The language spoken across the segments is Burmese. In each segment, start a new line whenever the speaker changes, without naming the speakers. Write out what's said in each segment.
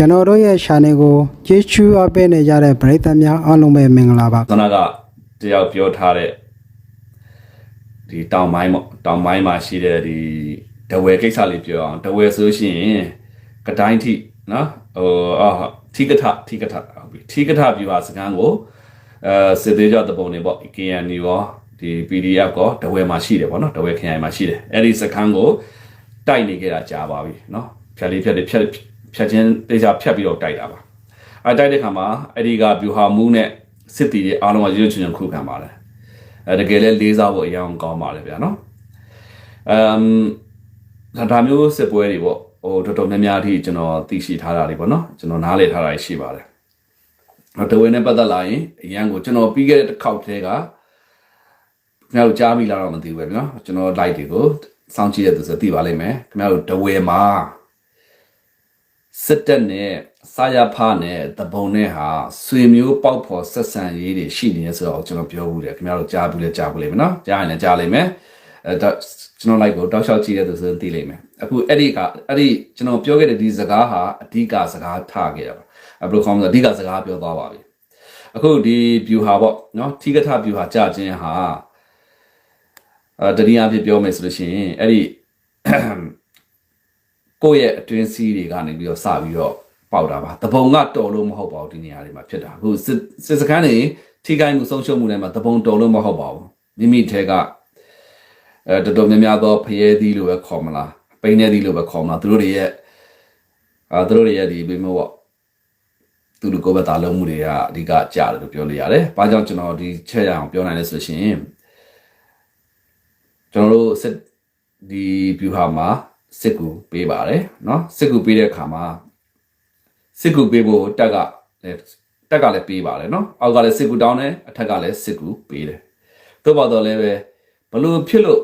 ကျွန်တော်တို့ရဲ့ channel ကိုကြည့်ချူအပ်ပေးနေကြတဲ့ပရိသတ်များအားလုံးပဲမင်္ဂလာပါ
ခဏကတယောက်ပြောထားတဲ့ဒီတောင်ပိုင်းပေါ့တောင်ပိုင်းမှာရှိတဲ့ဒီဒဝဲကိစ္စလေးပြောအောင်ဒဝဲဆိုရှင်ကတိုင်းထိနော်ဟိုအာထိကထထိကထဟုတ်ပြီထိကထပြပါစကန်းကိုအဲစစ်သေးကြတဲ့ပုံတွေပေါ့ KNU ရောဒီ PDF ကောဒဝဲမှာရှိတယ်ပေါ့နော်ဒဝဲခရိုင်မှာရှိတယ်အဲ့ဒီစကန်းကိုတိုက်နေကြတာကြာပါပြီနော်ဖြတ်လေးဖြတ်လေးဖြတ် ဖြတ်ချင်းတေချာဖြတ်ပြီးတော့တိုက်တာပါအတိုက်တဲ့ခါမှာအဲ့ဒီကဗျူဟာမူးနဲ့စစ်တီတွေအားလုံးကရွရွချွန်ချွန်ခုခံပါတယ်အဲတကယ်လဲလေးစားဖို့အရင်ကောင်းပါတယ်ဗျာနော်အမ်ဒါဒါမျိုးစစ်ပွဲတွေပေါ့ဟိုတော်တော်များများအထိကျွန်တော်သိရှိထားတာတွေပေါ့နော်ကျွန်တော်နားလည်ထားတာရှိပါတယ်တော့တဝဲနဲ့ပတ်သက်လာရင်အရင်ကိုကျွန်တော်ပြီးခဲ့တဲ့တစ်ခေါက်တည်းကခင်ဗျားတို့ကြားမိလားတော့မသိဘူးပဲနော်ကျွန်တော် live တွေကိုစောင့်ကြည့်ရတဲ့သူဆိုသိပါလိမ့်မယ်ခင်ဗျားတို့တဝဲမှာ စစ်တပ်နဲ့စာရဖားနဲ့တပုံနဲ့ဟာဆွေမျိုးပေါက်ဖော်ဆက်ဆံရေးတွေရှိနေရဆိုတော့ကျွန်တော်ပြောဘူးတယ်ခင်ဗျားတို့ကြားဘူးလဲကြားဘူးလိမ့်မယ်နော်ကြားရင်လည်းကြားလိမ့်မယ်အဲတော့ကျွန်တော် like ကိုတောက်လျှောက်ကြည့်ရတဲ့သူဆိုရင်သိလိမ့်မယ်အခုအဲ့ဒီကအဲ့ဒီကျွန်တော်ပြောခဲ့တဲ့ဒီစကားဟာအဓိကစကားထားခဲ့တာပါအဘလို့ခေါင်းဆိုအဓိကစကားပြောသွားပါပြီအခုဒီ view ဟာပေါ့နော်ထိကထ view ဟာကြာခြင်းဟာအဲတတိယအဖြစ်ပြောမယ်ဆိုလို့ရှိရင်အဲ့ဒီ ကိုယ့်ရဲ့အတွင်းစီးတွေကနေပြီးတော့စပြီးတော့ပေါက်တာပါတပုံကတော်လို့မဟုတ်ပါဘူးဒီနေရာတွေမှာဖြစ်တာအခုစစ်စစ်စခန်းတွေထိခိုက်မှုဆုံးရှုံးမှုတွေမှာတပုံတော်လို့မဟုတ်ပါဘူးမိမိထဲကအဲတော်တော်များများသောဖျဲသီးလို့ပဲခေါ်မလားပိန်းနေသီးလို့ပဲခေါ်မလားသူတို့တွေရဲ့အာသူတို့တွေရဲ့ဒီဘယ်မျိုးပေါ့သူတို့ကိုယ်ပဲတာလုံးမှုတွေကအဓိကကြားတယ်လို့ပြောလို့ရတယ်။ဘာကြောင့်ကျွန်တော်ဒီချက်ရအောင်ပြောနိုင်လဲဆိုရှင်ကျွန်တော်တို့စစ်ဒီ view ဟာမှာ စစ်ကူပေးပါတယ်เนาะစစ်ကူပေးတဲ့အခါမှာစစ်ကူပေးဖို့တက်ကလည်းတက်ကလည်းပေးပါတယ်เนาะအောက်ကလည်းစစ်ကူတောင်းတယ်အထက်ကလည်းစစ်ကူပေးတယ်သို့ပါတော့လည်းပဲဘလို့ဖြစ်လို့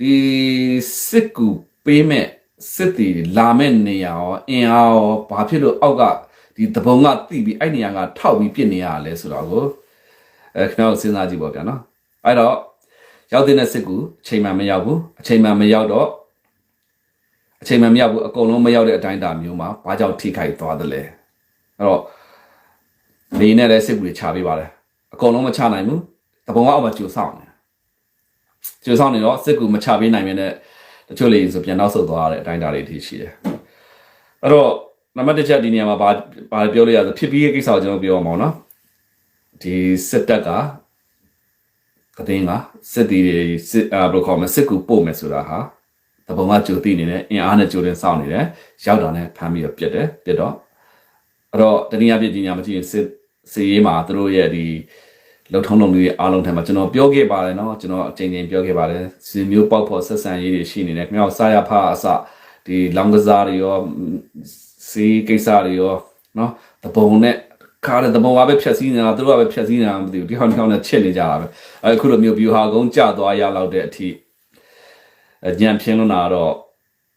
ဒီစစ်ကူပေးမဲ့စစ်တီလာမဲ့နေရာရောအင်အားရောဘာဖြစ်လို့အောက်ကဒီတပုံကတိပြီးအဲ့နေရာကထောက်ပြီးပြစ်နေရလဲဆိုတော့ကိုအဲခင်ဗျားတို့စဉ်းစားကြည့်ပါဗျာเนาะအဲ့တော့ရောက်တဲ့စစ်ကူအချိန်မှမရောက်ဘူးအချိန်မှမရောက်တော့ အချိန်မှမရောက်ဘူးအကုန်လုံးမရောက်တဲ့အတိုင်းအတာမျိုးမှာဘာကြောင့်ထိခိုက်သွားသလဲအဲ့တော့နေနဲ့လည်းစစ်ကူတွေချပေးပါတယ်အကုန်လုံးမချနိုင်ဘူးတပုံကအောက်မှာကြိုဆောင်နေကြိုဆောင်နေတော့စစ်ကူမချပေးနိုင်မြဲနဲ့တချို့လေဆိုပြန်နောက်ဆုတ်သွားတဲ့အတိုင်းအတာတွေအထိရှိတယ်အဲ့တော့နံပါတ်တစ်ချက်ဒီနေရာမှာဘာဘာပြောလို့ရဆိုဖြစ်ပြီးရဲ့ကိစ္စကိုကျွန်တော်ပြောအောင်ပါနော်ဒီစစ်တပ်ကကတင်းကစစ်တီတွေစစ်အာဘယ်လိုခေါ်မလဲစစ်ကူပို့မယ်ဆိုတာဟာ တပုံကကြိုသိနေတယ်အင်အားနဲ့ကြိုတင်စောင့်နေတယ်ရောက်တာနဲ့ဖမ်းပြီးတော့ပြစ်တယ်ပြစ်တော့အဲ့တော့တနည်းအားဖြင့်ဒီညမှာကြည့်ရင်စစ်စီရေးမှာသူတို့ရဲ့ဒီလုံထုံးလုံတွေအားလုံးထဲမှာကျွန်တော်ပြောခဲ့ပါတယ်เนาะကျွန်တော်အချိန်ချင်းပြောခဲ့ပါတယ်စီမျိုးပေါက်ဖို့ဆက်ဆံရေးတွေရှိနေတယ်ခင်ဗျားစာရဖာအစဒီလောင်ကစားတွေရောစီကိစ္စတွေရောเนาะတပုံနဲ့ခါတဲ့တပုံကပဲဖြတ်စည်းနေတာသူတို့ကပဲဖြတ်စည်းနေတာမသိဘူးဒီဟောင်းဒီဟောင်းနဲ့ချစ်နေကြတာပဲအခုလိုမျိုး view ဟာကုန်းကြသွားရလောက်တဲ့အထိ အကြံဖြင်းလွန်းတာတော့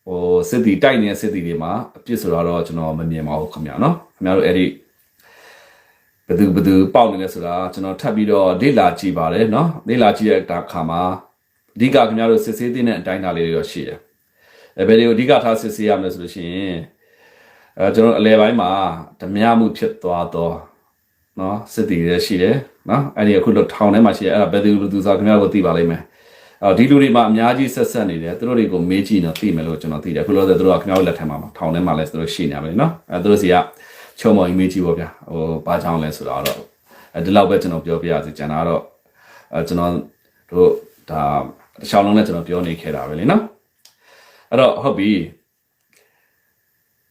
ဟိုစစ်တီတိုက်နေတဲ့စစ်တီတွေမှာအပြစ်ဆိုတော့ကျွန်တော်မမြင်ပါဘူးခင်ဗျာနော်ခင်ဗျားတို့အဲ့ဒီဘယ်သူဘယ်သူပေါက်နေလဲဆိုတာကျွန်တော်ထပ်ပြီးတော့လေ့လာကြည့်ပါတယ်နော်လေ့လာကြည့်တဲ့အခါမှာအဓိကခင်ဗျားတို့စစ်ဆေးတဲ့အတိုင်းအတာလေးတွေတော့ရှိတယ်အဲဘယ်တွေကိုအဓိကထားစစ်ဆေးရမလဲဆိုလို့ရှိရင်အဲကျွန်တော်အလဲပိုင်းမှာဓမြမှုဖြစ်သွားတော့နော်စစ်တီတွေရှိတယ်နော်အဲ့ဒီအခုတော့ထောင်ထဲမှာရှိတယ်အဲ့ဒါဘယ်သူဘယ်သူဆိုခင်ဗျားတို့သိပါလိမ့်မယ်အော် ဒီလူတွေမှာအများကြီးဆက်ဆက်နေတယ်သူတို့တွေကိုမေးကြည့်တော့သိမယ်လို့ကျွန်တော်သိတယ်အခုလို့ဆိုသူတို့ကခင်ဗျားတို့လက်ထက်မှာထောင်ထဲမှာလဲသူတို့ရှိနေရမယ်နော်အဲသူတို့စီကချုံမော်မေးကြည့်ပေါ့ဗျာဟိုဘာကြောင့်လဲဆိုတော့အဲဒီလောက်ပဲကျွန်တော်ပြောပြရစီကျန်တာတော့အဲကျွန်တော်တို့ဒါတခြားလုံးနဲ့ကျွန်တော်ပြောနေခဲ့တာပဲလေနော်အဲ့တော့ဟုတ်ပြီ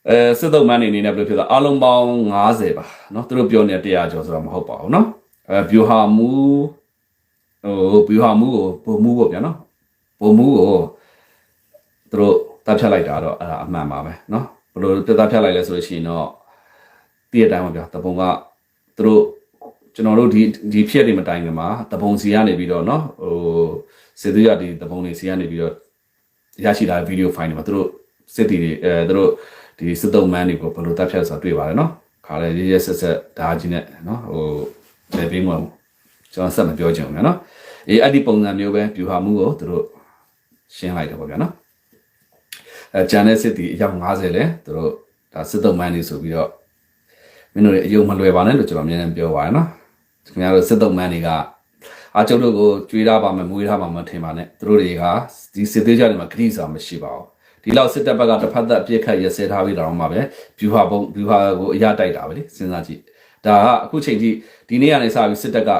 အဲစစ်တုံးမန်းနေနေနဲ့ဘယ်လိုဖြစ်သွားအလုံးပေါင်း90ပါเนาะသူတို့ပြောနေတဲ့100ကျော်ဆိုတော့မဟုတ်ပါဘူးเนาะအဲဗျူဟာမူ ဟိုဗျူဟာမှုကိုပုံမှုပေါ့ဗျာနော်ပုံမှုကိုသူတို့တပ်ဖြတ်လိုက်တာတော့အဲ့ဒါအမှန်ပါပဲနော်ဘယ်လိုတပ်ဖြတ်လိုက်လဲဆိုလို့ရှိရင်တော့တည့်တဲ့အတိုင်းပါဗျာတပုံကသူတို့ကျွန်တော်တို့ဒီဒီဖြစ်နေမတိုင်ခင်မှာတပုံစီကနေပြီးတော့နော်ဟိုစေသူရဒီတပုံတွေစီကနေပြီးတော့ရရှိလာဗီဒီယိုဖိုင်တွေမှာသူတို့စစ်တီတွေအဲသူတို့ဒီစစ်တုံးမန်းတွေကိုဘယ်လိုတပ်ဖြတ်ဆိုတာတွေ့ပါတယ်နော်ခါလဲရရဆက်ဆက်ဒါကြီးနဲ့နော်ဟိုလက်ပင်းဝင်ကျွန်တော်ဆက်မပြောချင်ဘူးနော် အေးအဲ့ဒီပုံစံမျိုးပဲပြူဟာမှုကိုသူတို့ရှင်းလိုက်တယ်ပေါ့ဗျာနော်အဲဂျန်တဲ့စစ်တီအယောက်90လဲသူတို့ဒါဒါစစ်တုံးမန်းနေဆိုပြီးတော့မင်းတို့တွေအယုံမလွယ်ပါနဲ့လို့ကျွန်တော်အမြဲတမ်းပြောပါရနော်ခင်ဗျားတို့စစ်တုံးမန်းတွေကအာကျုပ်တို့ကိုကြွေးထားပါမယ်မွေးထားပါမယ်ထင်ပါနဲ့သူတို့တွေကဒီစစ်သေးကြတွေမှာခရီးစာမရှိပါဘူးဒီလောက်စစ်တပ်ဘက်ကတစ်ဖက်သက်အပြစ်ခတ်ရစဲထားပြီးတော့မှပဲဗျူဟာပုံဗျူဟာကိုအရတိုက်တာပဲလေစဉ်းစားကြည့်ဒါကအခုချိန်ထိဒီနေ့ကနေစပြီးစစ်တပ်က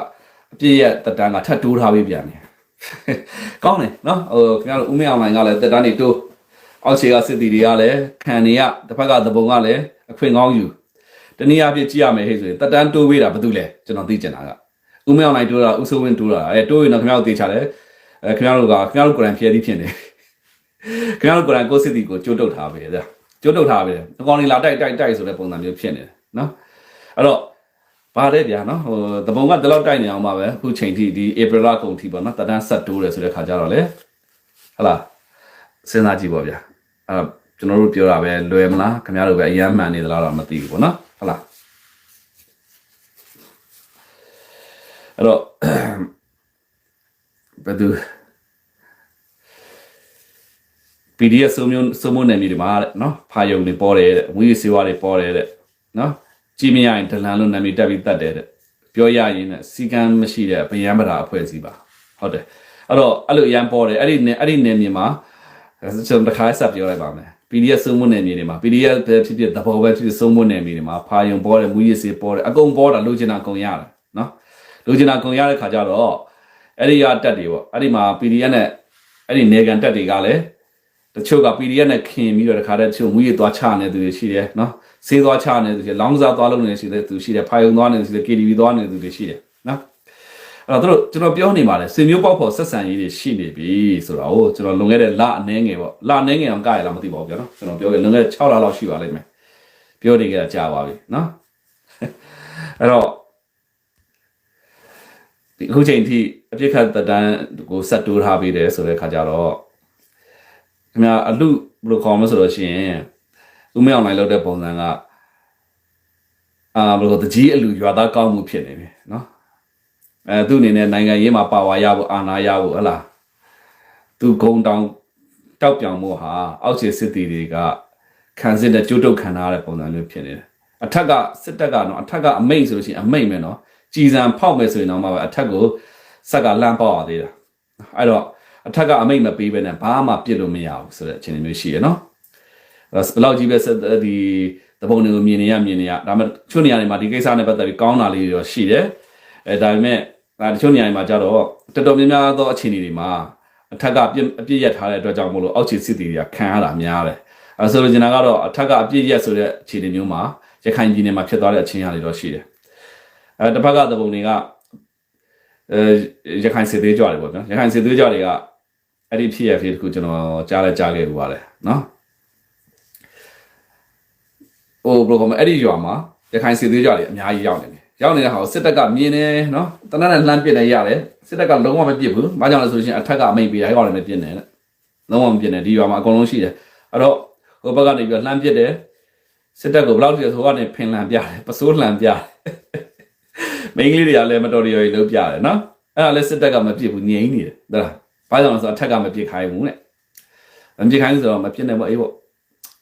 အပြစ်ရဲ့တက်တန်းကထပ်တိုးထားပြီးပြန်တယ်ကောင်းတယ်နော်ဟိုခင်ဗျားတို့ဦးမင်းအောင်လိုင်းကလည်းတက်တန်းတွေတိုးအောက်ခြေကစစ်တီတွေကလည်းခံနေရတစ်ဖက်ကသဘုံကလည်းအခွင့်ကောင်းယူတနည်းအားဖြင့်ကြည့်ရမယ်ဟဲ့ဆိုရင်တက်တန်းတိုးပေးတာဘာတူလဲကျွန်တော်သိချင်တာကဦးမင်းအောင်လိုင်းတိုးတာဦးစိုးဝင်းတိုးတာအဲတိုးရင်တော့ခင်ဗျားတို့သိချတယ်အဲခင်ဗျားတို့ကခင်ဗျားတို့ကိုယ်တိုင်ဖျက်ပြီးဖြစ်နေခင်ဗျားတို့ကိုယ်တိုင်ကိုစစ်တီကိုကြိုးတုပ်ထားပဲတဲ့ကြိုးတုပ်ထားပဲအကောင်လေးလာတိုက်တိုက်တိုက်ဆိုတဲ့ပုံစံမျိုးဖြစ်နေတယ်နော်အဲ့တော့ ပါတယ်ဗျာနော်ဟိုတပုံကဒီလောက်တိုက်နေအောင်ပါပဲအခုချိန်ထိဒီ April လကုန်ထိပေါ့နော်တဒန်းဆက်တိုးတယ်ဆိုတဲ့ခါကျတော့လေဟလာစဉ်းစားကြည့်ပေါ့ဗျာအဲ့ကျွန်တော်တို့ပြောတာပဲလွယ်မလားခင်ဗျားတို့ပဲအယမ်းမှန်နေသလားတော့မသိဘူးပေါ့နော်ဟလာအဲ့တော့ဘယ်သူ PDF စုံမျိုးစုံမနယ်မြေတွေမှာတဲ့နော်ဖာယုံတွေပေါ်တယ်တဲ့ဝီစီဝါတွေပေါ်တယ်တဲ့နော် ကြည့်မရရင်ဒလန်လို့နာမည်တက်ပြီးတတ်တယ်တဲ့ပြောရရင်လည်းစီကံမရှိတဲ့ဗယံပဓာအဖွဲ့အစည်းပါဟုတ်တယ်အဲ့တော့အဲ့လိုအရန်ပေါ်တယ်အဲ့ဒီနယ်အဲ့ဒီနယ်မြေမှာကျွန်တော်တစ်ခါဆက်ပြောလိုက်ပါမယ် PDF စုံမနယ်မြေတွေမှာ PDF ပဲဖြစ်ဖြစ်တဘောပဲဖြစ်ဖြစ်စုံမနယ်မြေတွေမှာဖာယုံပေါ်တယ်မူရည်စီပေါ်တယ်အကုန်ပေါ်တာလိုချင်တာအကုန်ရတယ်နော်လိုချင်တာအကုန်ရတဲ့ခါကျတော့အဲ့ဒီရတက်တွေပေါ့အဲ့ဒီမှာ PDF နဲ့အဲ့ဒီနေကန်တက်တွေကလည်းတချို့က PDF နဲ့ခင်ပြီးတော့တခါတည်းတချို့ငွေရသွားချနေသူတွေရှိတယ်နော် ဆေးသွားချနေသူတွေလောင်းစားသွားလုံးနေရှိတဲ့သူရှိတယ်ဖိုင်ုံသွားနေသူတွေ KTV သွားနေသူတွေရှိတယ်နော်အဲ့တော့တို့ကျွန်တော်ပြောနေပါတယ်စေမျိုးပေါက်ဖို့ဆက်ဆံရေးတွေရှိနေပြီဆိုတော့ဟိုကျွန်တော်လွန်ခဲ့တဲ့လအနည်းငယ်ပေါ့လအနည်းငယ်အောင်ကရလားမသိပါဘူးဗျာနော်ကျွန်တော်ပြောခဲ့လွန်ခဲ့တဲ့6လလောက်ရှိပါလိမ့်မယ်ပြောနေကြတာကြာပါပြီနော်အဲ့တော့ဒီအခုချိန်ထိအပြစ်ခတ်တတန်းကိုဆက်တိုးထားပြီးတယ်ဆိုတဲ့ခါကျတော့ခင်ဗျာအလူဘယ်လိုခေါ်မလဲဆိုလို့ရှိရင် ဦးမေအောင်နိုင်လုပ်တဲ့ပုံစံကအာဘယ်လိုတကြီးအလူရွာသားကောင်းမှုဖြစ်နေပြီနော်အဲသူ့အနေနဲ့နိုင်ငံရေးမှာပါဝါရဖို့အာဏာရဖို့ဟလားသူဂုံတောင်တောက်ပြောင်မှုဟာအောက်ခြေစစ်တီတွေကခံစစ်တဲ့ကြိုးတုပ်ခံထားရတဲ့ပုံစံမျိုးဖြစ်နေတယ်အထက်ကစစ်တပ်ကတော့အထက်ကအမိတ်ဆိုလို့ရှိရင်အမိတ်ပဲနော်ကြည်စံဖောက်မယ်ဆိုရင်တော့မှပဲအထက်ကိုစက်ကလှမ်းပေါက်ရသေးတာအဲ့တော့အထက်ကအမိတ်မပေးဘဲနဲ့ဘာမှပြစ်လို့မရဘူးဆိုတဲ့အခြေအနေမျိုးရှိရနော် ဘယ်လောက်ကြီးပဲဆက်ဒီတပုံတွေကိုမြင်နေရမြင်နေရဒါမှတချို့နေရာတွေမှာဒီကိစ္စနဲ့ပတ်သက်ပြီးကောင်းတာလေးတွေတော့ရှိတယ်အဲဒါပေမဲ့ဒါတချို့နေရာတွေမှာကြတော့တော်တော်များများသောအခြေအနေတွေမှာအထက်ကပြစ်အပြစ်ရက်ထားတဲ့အတွက်ကြောင့်မို့လို့အောက်ခြေစစ်တီတွေကခံရတာများတယ်အဲဆိုလိုချင်တာကတော့အထက်ကအပြစ်ရက်ဆိုတဲ့အခြေအနေမျိုးမှာရခိုင်ပြည်နယ်မှာဖြစ်သွားတဲ့အချင်းအရာတွေတော့ရှိတယ်အဲတစ်ဖက်ကတပုံတွေကအဲရခိုင်စစ်သေးကြွတယ်ပေါ့နော်ရခိုင်စစ်သေးကြွတွေကအဲ့ဒီဖြစ်ရဖြစ်တခုကျွန်တော်ကြားလဲကြားခဲ့ဘူးပါတယ်နော် ဟိုဘယ်လိုခေါ်မလဲအဲ့ဒီရွာမှာရခိုင်စစ်သေးကြတွေအများကြီးရောက်နေတယ်ရောက်နေတဲ့ဟာကိုစစ်တပ်ကမြင်နေနော်တနက်နဲ့လှမ်းပစ်နေရတယ်စစ်တပ်ကလုံးဝမပစ်ဘူးဘာကြောင့်လဲဆိုရင်အထက်ကအမိတ်ပေးတာဟဲ့ကောင်လည်းမပစ်နဲ့တဲ့လုံးဝမပစ်နဲ့ဒီရွာမှာအကုန်လုံးရှိတယ်အဲ့တော့ဟိုဘက်ကနေပြီးတော့လှမ်းပစ်တယ်စစ်တပ်ကိုဘယ်လောက်ထိလဲဆိုကနေဖင်လန်ပြတယ်ပစိုးလှန်ပြတယ်မိန်းကလေးတွေကလည်းမတော်တရော်ကြီးလုံးပြတယ်နော်အဲ့ဒါလည်းစစ်တပ်ကမပစ်ဘူးငြိမ်နေတယ်ဟုတ်လားဘာကြောင့်လဲဆိုတော့အထက်ကမပြစ်ခိုင်းဘူးတဲ့မပြစ်ခိုင်းဘူးဆိုတော့မပြစ်နိုင်ဘူးအေးပေါ့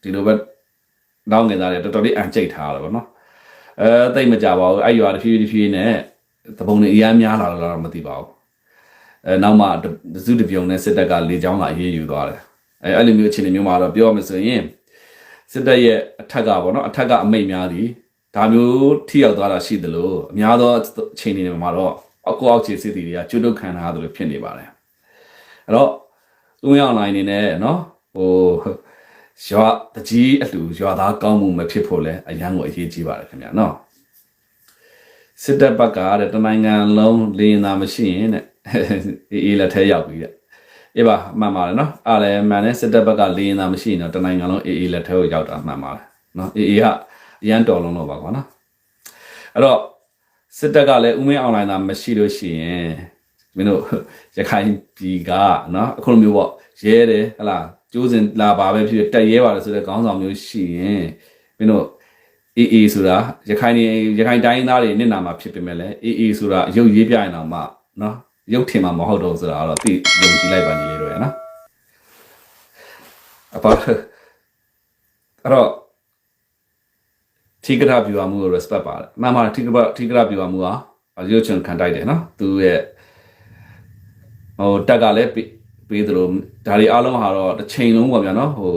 ဒီလိုပဲ တောင်းငင်သားတွေတော်တော်လေးအံကျိတ်ထားတာပေါ့နော်အဲတိတ်မကြပါဘူးအဲ့ရွာတစ်ဖြည်းဖြည်းနဲ့သဘုံတွေအများများလာတော့မသိပါဘူးအဲနောက်မှတစုတပြုံနဲ့စစ်တပ်ကလေကြောင်းလာရေးယူသွားတယ်အဲအဲ့လိုမျိုးအခြေအနေမျိုးမှာတော့ပြောရမယ်ဆိုရင်စစ်တပ်ရဲ့အထက်ကပေါ့နော်အထက်ကအမိတ်များသည်ဒါမျိုးထိရောက်သွားတာရှိသလိုအများသောအခြေအနေတွေမှာတော့အကူအောက်ခြေစစ်တီတွေကကျွတ်တုတ်ခံထားသလိုဖြစ်နေပါတယ်အဲ့တော့သူ့ရောက်နိုင်နေနဲ့နော်ဟို ရွာတကြီးအလှရွာသားကောင်းမှုမဖြစ်ဖို့လဲအရန်ကိုအရေးကြီးပါတယ်ခင်ဗျာနော်စစ်တပ်ဘက်ကတဲ့တနိုင်ငံလုံးလင်းတာမရှိရင်တဲ့အေးအေးလက်ထဲရောက်ပြီတဲ့အေးပါအမှန်ပါတယ်နော်အားလည်းမှန်တယ်စစ်တပ်ဘက်ကလင်းတာမရှိရင်တော့တနိုင်ငံလုံးအေးအေးလက်ထဲကိုရောက်တာမှန်ပါတယ်နော်အေးအေးကအရန်တော်လုံးတော့ပါကွာနော်အဲ့တော့စစ်တပ်ကလည်းဥမင်းအွန်လိုင်းတာမရှိလို့ရှိရင်မင်းတို့ရခိုင်ပြည်ကနော်အခုလိုမျိုးပေါ့ရဲတယ်ဟလား ကျိုးစင်လာပါပဲဖြစ်တက်ရဲပါတယ်ဆိုတဲ့ခေါင်းဆောင်မျိုးရှိရင်မင်းတို့အေးအေးဆိုတာရခိုင်နေရခိုင်တိုင်းသားတွေနှစ်နာမှာဖြစ်ပေမဲ့လည်းအေးအေးဆိုတာရုပ်ရေးပြရင်တော့မှနော်ရုပ်ထင်မှာမဟုတ်တော့ဆိုတာတော့သိယုံကြည်လိုက်ပါညီလေးတို့ရနော်အပါအဲ့တော့ထိကရပြူဟာမှုကို respect ပါတယ်အမှန်မှာထိကရထိကရပြူဟာမှုဟာရုပ်ချွန်ခံတိုက်တယ်နော်သူရဲ့ဟိုတက်ကလည်း ပေးပေးသလိုဒါတွေအားလုံးဟာတော့တစ်ချိန်လုံးပေါ့ဗျာနော်ဟို